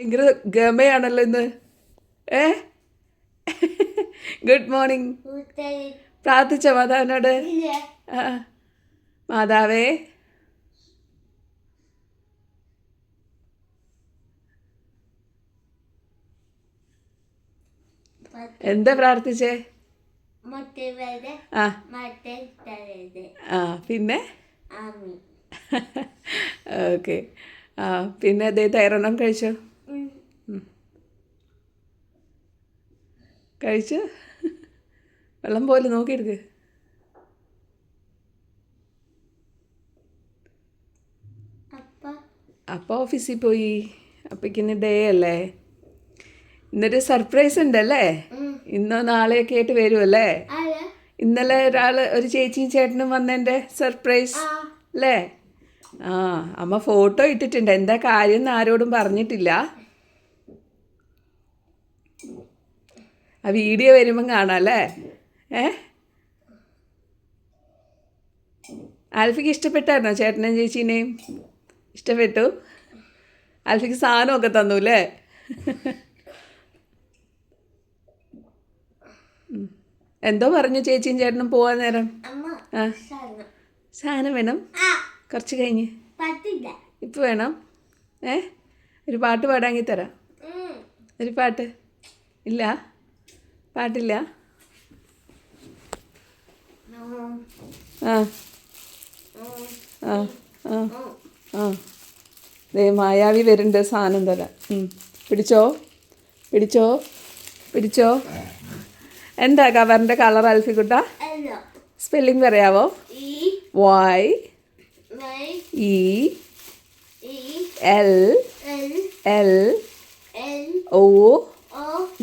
ഭയങ്കര ഗമയാണല്ലോ ഇന്ന്. ഏ? ഗുഡ് മോർണിംഗ് പ്രാർത്ഥിച്ച മാതാവിനോട്? ആ മാതാവേ. എന്താ പ്രാർത്ഥിച്ചേ? ആ. പിന്നെ? ഓക്കെ. ആ പിന്നെ അതേ തൈറോണം കഴിച്ചോ? കഴിച്ചു വെള്ളം പോലെ നോക്കിയെടുക്ക്. അപ്പ? അപ്പോൾ ഓഫീസിൽ പോയി. അപ്പക്കിന്ന് ഡേ അല്ലേ? ഇന്നൊരു സർപ്രൈസ് ഉണ്ടല്ലേ? ഇന്നോ നാളെയൊക്കെ ആയിട്ട് വരുമല്ലേ ഇന്നലെ ഒരാൾ ഒരു ചേച്ചിയും ചേട്ടനും വന്നതിന്റെ സർപ്രൈസ് അല്ലേ ആ അമ്മ ഫോട്ടോ ഇട്ടിട്ടുണ്ട്. എന്താ കാര്യം എന്ന് ആരോടും പറഞ്ഞിട്ടില്ല. ആ വീഡിയോ വരുമ്പം കാണാം അല്ലേ ഏ? ആൽഫിക്ക് ഇഷ്ടപ്പെട്ടായിരുന്നോ ചേട്ടനെയും ചേച്ചീനെയും? ഇഷ്ടപ്പെട്ടു? ആൽഫിക്ക് സാധനമൊക്കെ തന്നു അല്ലേ. എന്തോ പറഞ്ഞു ചേച്ചിയും ചേട്ടനും പോവാൻ നേരം. ആ. സാധനം. വേണം. കുറച്ച് കഴിഞ്ഞ്. ഇപ്പം വേണം. ഏ? ഒരു പാട്ട് പാടാങ്കി തരാം. ഒരു പാട്ട്. ഇല്ല. പാട്ടില്ല? ഉം. ആ. ആ ആ ആ. ദേ മായാവി വരുന്നുണ്ട് സാധനം തരാം പിടിച്ചോ? പിടിച്ചോ? പിടിച്ചോ? എന്താ കവറിന്റെ കളർ അൽഫിക്കുട്ട? കുട്ട സ്പെല്ലിംഗ് പറയാവോ? Y E L L O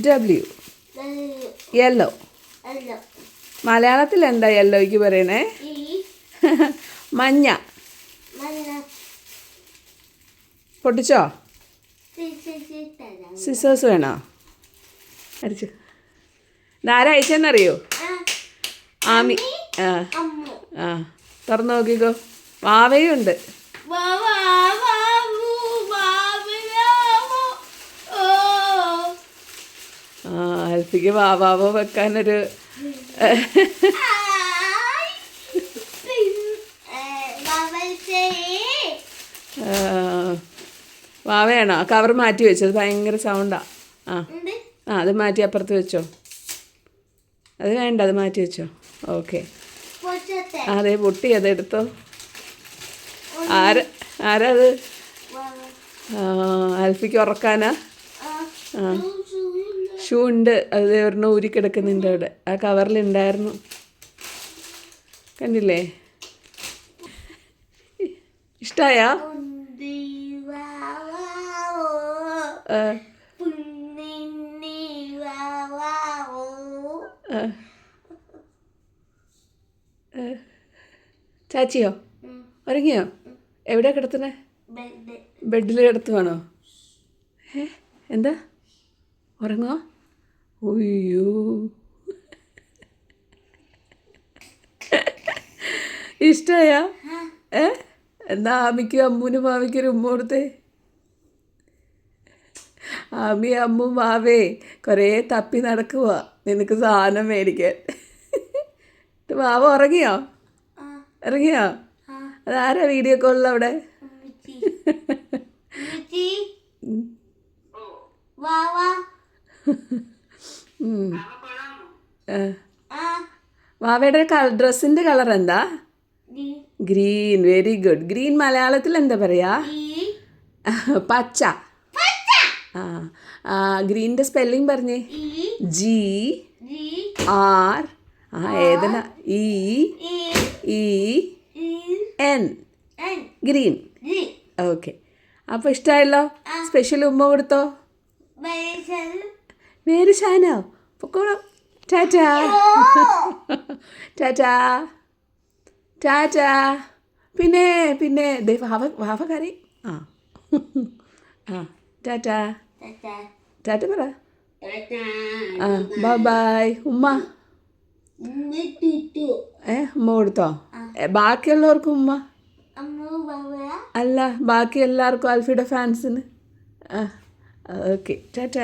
W yellow മലയാളത്തിൽ എന്താ യെല്ലോയ്ക്ക് പറയണേ? മഞ്ഞ. പൊട്ടിച്ചോ? സിസേഴ്സ് വേണോ? അടിച്ചു. ഇതാരാ അയച്ചെന്നറിയോ? ആമി. ആ. ആ. തുറന്നു നോക്കിക്കോ. വാവയുണ്ട്. വാവു. ആ വാവാവ വെക്കാനൊരു വാവയാണോ? കവർ മാറ്റി വെച്ചത് ഭയങ്കര സൗണ്ടാ. ആ. ആ അത് മാറ്റി അപ്പുറത്ത് വെച്ചോ. അത് വേണ്ട അത് മാറ്റി വെച്ചോ. ഓക്കെ. അതെ പൊട്ടി അത് എടുത്തോ. ആര ആരാ അത് വാവ ആ, അൽഫിക്ക് ഉറക്കാനാ? ആ. ഷൂ ഉണ്ട്. അത് ഒരെണ്ണം ഊരി കിടക്കുന്നുണ്ട് അവിടെ. ആ കവറിലുണ്ടായിരുന്നു കണ്ടില്ലേ? ഇഷ്ടായാ. ചാച്ചിയോ. ഉറങ്ങിയോ? എവിടെ കിടത്തുന്നേ? ബെഡ്. ബെഡിൽ കിടത്തുവാണോ? ഏ? എന്താ? ഉറങ്ങുക ഒയ്യോ ഇഷ്ടായ? ഏ? എന്നാ ആമിക്കും അമ്മൂനും മാമിക്കും ഒരു ഉമ്മ കൊടുത്തേ. ആമി അമ്മു മാവേ കുറേ തപ്പി നടക്കുക നിനക്ക് സാധനം മേടിക്കാൻ. മാവ ഉറങ്ങിയോ? ഇറങ്ങിയോ അതാരാ വീഡിയോ കോളിൽ അവിടെ? ഉമ്മച്ചി. വാവയുടെ കളർ ഡ്രസ്സിന്റെ കളർ എന്താ? ഗ്രീൻ. വെരി ഗുഡ് ഗ്രീൻ മലയാളത്തിൽ എന്താ പറയാ? പച്ച. ആ. ഗ്രീന്റെ സ്പെല്ലിംഗ് പറഞ്ഞേ? ജി ആർ ആ ഏതന E E N green okay അപ്പോൾ ഇഷ്ടമായല്ലോ സ്പെഷ്യൽ ഉമ്മ കൊടുത്തോ? മേരി ഷാനോ പൊക്കോളാം ടാറ്റാ ടാറ്റാ ടാറ്റാ പിന്നെ പിന്നെ വാവ വാവ കറി ആ. ആ. ടാറ്റാ ടാറ്റ പറ. ആ ബൈ ബൈ ഉമ്മ. ഏ ഉമ്മ കൊടുത്തോ? ബാക്കിയുള്ളവർക്കും ഉമ്മ? അല്ല ബാക്കി എല്ലാവർക്കും അൽഫിയുടെ ഫാൻസിന് ആ ഓക്കെ ടാറ്റ